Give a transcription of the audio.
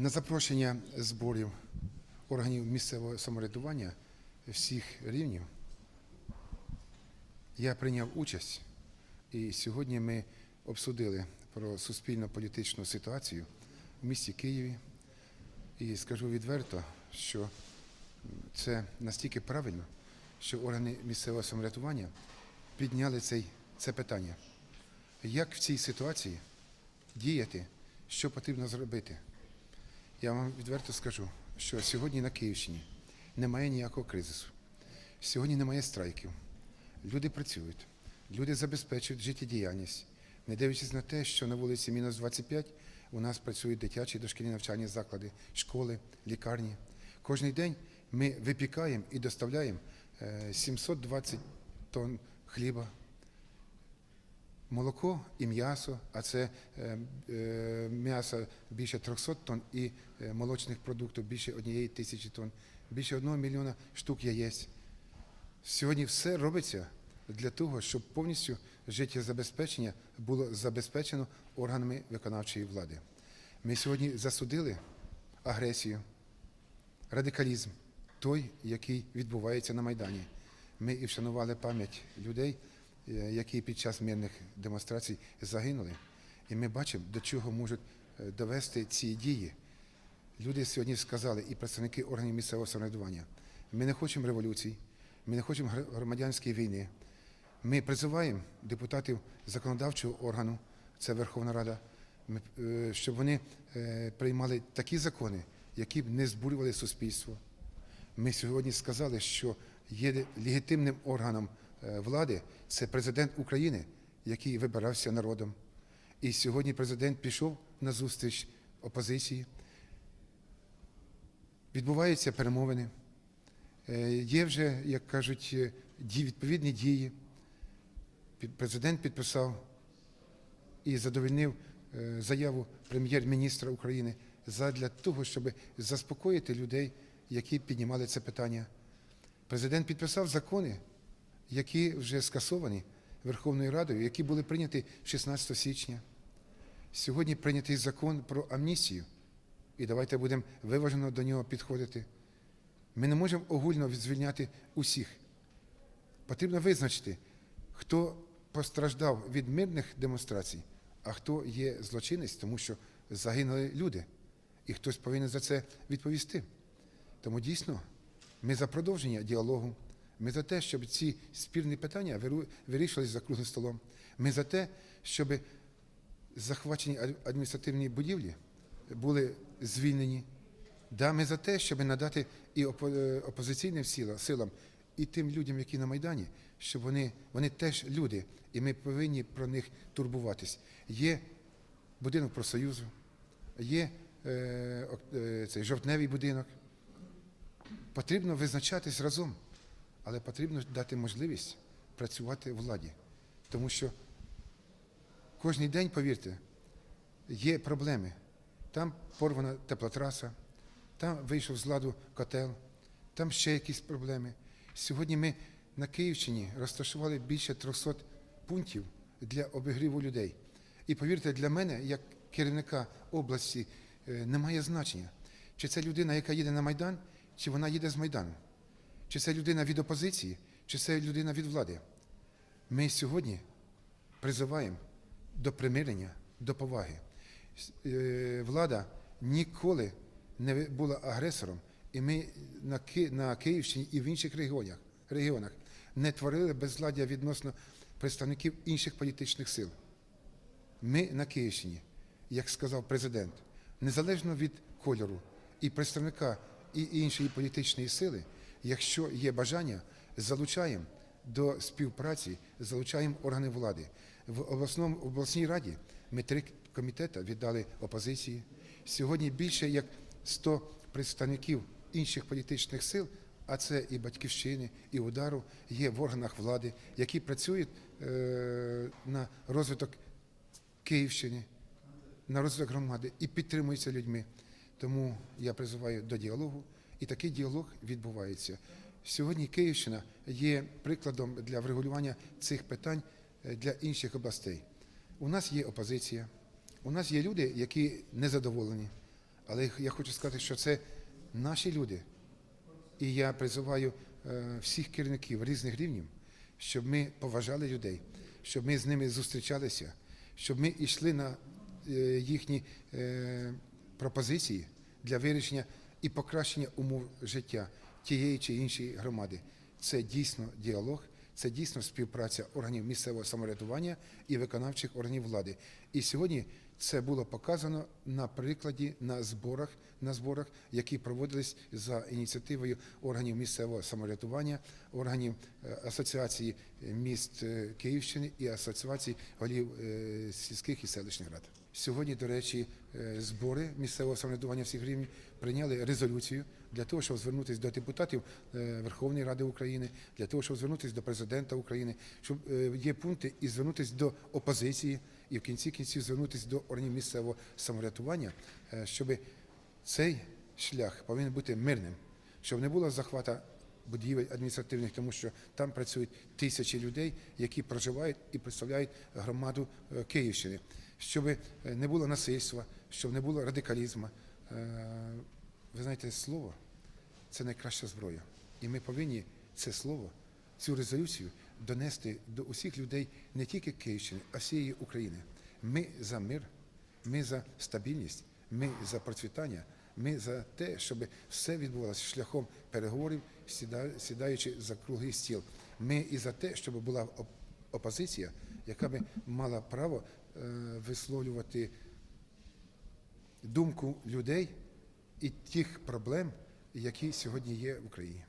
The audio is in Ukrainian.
На запрошення зборів органів місцевого самоврядування всіх рівнів я прийняв участь, і сьогодні ми обсудили про суспільно-політичну ситуацію в місті Києві. І скажу відверто, що це настільки правильно, що органи місцевого самоврядування підняли цей, це питання. Як в цій ситуації діяти, що потрібно зробити? Я вам відверто скажу, що сьогодні на Київщині немає ніякого кризису. Сьогодні немає страйків. Люди працюють, люди забезпечують життєдіяльність, не дивлячись на те, що на вулиці мінус 25 у нас працюють дитячі дошкільні навчальні заклади, школи, лікарні. Кожний день ми випікаємо і доставляємо е, 720 тонн хліба, молоко і м'ясо, а це е, е, м'ясо більше 300 тонн і е, молочних продуктів більше однієї тисячі тонн, більше одного мільйона штук яєць. Сьогодні все робиться для того, щоб повністю життєзабезпечення було забезпечено органами виконавчої влади. Ми сьогодні засудили агресію, радикалізм, той, який відбувається на Майдані. Ми і вшанували пам'ять людей, які під час мирних демонстрацій загинули. І ми бачимо, до чого можуть е, довести ці дії. Люди сьогодні сказали, і представники органів місцевого самоврядування, ми не хочемо революцій, ми не хочемо громадянської війни. Ми призиваємо депутатів законодавчого органу, це Верховна Рада, е, щоб вони е, приймали такі закони, які б не збурювали суспільство. Ми сьогодні сказали, що є легітимним органом е, влади це президент України, який вибирався народом. І сьогодні президент пішов на зустріч опозиції. Відбуваються перемовини. Е, Є вже, як кажуть, е, відповідні дії. Президент підписав і задовольнив е, заяву прем'єр-міністра України задля того, щоб заспокоїти людей, які піднімали це питання. Президент підписав закони, які вже скасовані Верховною Радою, які були прийняті 16 січня. Сьогодні прийнятий закон про амністію, і давайте будемо виважено до нього підходити. Ми не можемо огульно звільняти усіх. Потрібно визначити, хто постраждав від мирних демонстрацій, а хто є злочинець, тому що загинули люди, і хтось повинен за це відповісти. Тому дійсно ми за продовження діалогу, ми за те, щоб ці спірні питання вирішувалися за круглим столом. Ми за те, щоб захвачені ад- адміністративні будівлі були звільнені. Да, ми за те, щоб надати і е, опозиційним сила- силам, і тим людям, які на Майдані, щоб вони, вони теж люди, і ми повинні про них турбуватись. Є будинок профсоюзу, є е, е, цей жовтневий будинок. Потрібно визначатись разом, але потрібно дати можливість працювати владі. Тому що кожен день, повірте, є проблеми. Там порвана теплотраса, там вийшов з ладу котел, там ще якісь проблеми. Сьогодні ми на Київщині розташували більше 300 пунктів для обігріву людей. І повірте, для мене, як керівника області, е, немає значення, чи це людина, яка їде на Майдан, чи вона їде з Майдану, чи це людина від опозиції, чи це людина від влади. Ми сьогодні призиваємо до примирення, до поваги. Е, Влада ніколи не була агресором, і ми на, Ки- на Київщині і в інших регіонах, регіонах не творили безладдя відносно представників інших політичних сил. Ми на Київщині, як сказав президент, незалежно від кольору і представника і іншої політичної сили, якщо є бажання, залучаємо до співпраці, залучаємо органи влади. В обласному обласній раді ми три комітети віддали опозиції. Сьогодні більше як 100 представників інших політичних сил, а це і батьківщини, і удару, є в органах влади, які працюють е, на розвиток Київщини, на розвиток громади і підтримуються людьми. Тому я призиваю до діалогу, і такий діалог відбувається. Сьогодні Київщина є прикладом для врегулювання цих питань е, для інших областей. У нас є опозиція, у нас є люди, які незадоволені, Але я хочу сказати, що це наші люди. І я призиваю е, всіх керівників різних рівнів, щоб ми поважали людей, щоб ми з ними зустрічалися, щоб ми йшли на е, їхні пропозиції для вирішення і покращення умов життя тієї чи іншої громади. Це дійсно діалог, це дійсно співпраця органів місцевого самоврядування і виконавчих органів влади. І сьогодні це було показано на прикладі на зборах, на зборах, які проводились за ініціативою органів місцевого самоврядування, органів е, асоціації міст е, Київщини і асоціації голів е, сільських і селищних рад. Сьогодні, до речі, е, збори місцевого самоврядування всіх рівнів прийняли резолюцію для того, щоб звернутися до депутатів е, Верховної Ради України, для того, щоб звернутися до президента України, щоб е, є пункти і звернутися до опозиції, і в кінці кінців звернутися до органів місцевого самоврядування, щоб цей шлях повинен бути мирним, щоб не було захвата будівель адміністративних, тому що там працюють тисячі людей, які проживають і представляють громаду Київщини, щоб е, не було насильства, щоб не було радикалізму. Е, Ви знаєте, слово це найкраща зброя. І ми повинні це слово, цю резолюцію донести до усіх людей не тільки Київщини, а всієї України. Ми за мир, ми за стабільність, ми за процвітання, ми за те, щоб все відбувалося шляхом переговорів, сідаючи за круглий стіл. Ми і за те, щоб була опозиція, яка би мала право е, висловлювати думку людей і тих проблем, які сьогодні є в Україні.